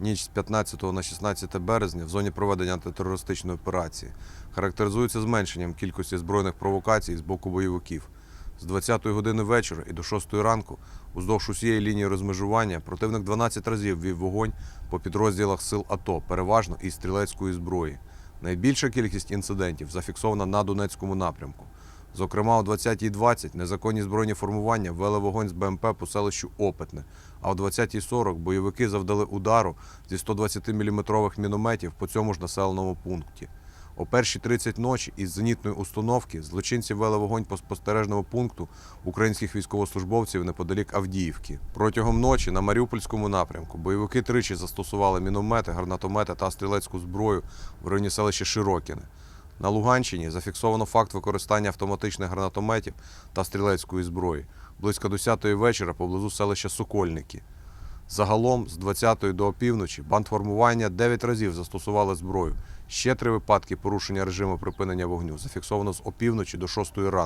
ніч з 15 на 16 березня в зоні проведення антитерористичної операції характеризується зменшенням кількості збройних провокацій з боку бойовиків. З 20 години вечора і до 6 ранку уздовж усієї лінії розмежування противник 12 разів вів вогонь по підрозділах сил АТО, переважно із стрілецької зброї. Найбільша кількість інцидентів зафіксована на Донецькому напрямку. Зокрема, о 20.20 незаконні збройні формування ввели вогонь з БМП по селищу Опитне, а о 20.40 бойовики завдали удару зі 120-мм мінометів по цьому ж населеному пункті. О першій 30 ночі із зенітної установки злочинці вели вогонь по спостережному пункту українських військовослужбовців неподалік Авдіївки. Протягом ночі на Маріупольському напрямку бойовики тричі застосували міномети, гранатомети та стрілецьку зброю в районі селища Широкіне. На Луганщині зафіксовано факт використання автоматичних гранатометів та стрілецької зброї близько 10-ї вечора поблизу селища Сокольники. Загалом з 20 до опівночі бандформування 9 разів застосували зброю. Ще три випадки порушення режиму припинення вогню зафіксовано з опівночі до 6-ї ранку.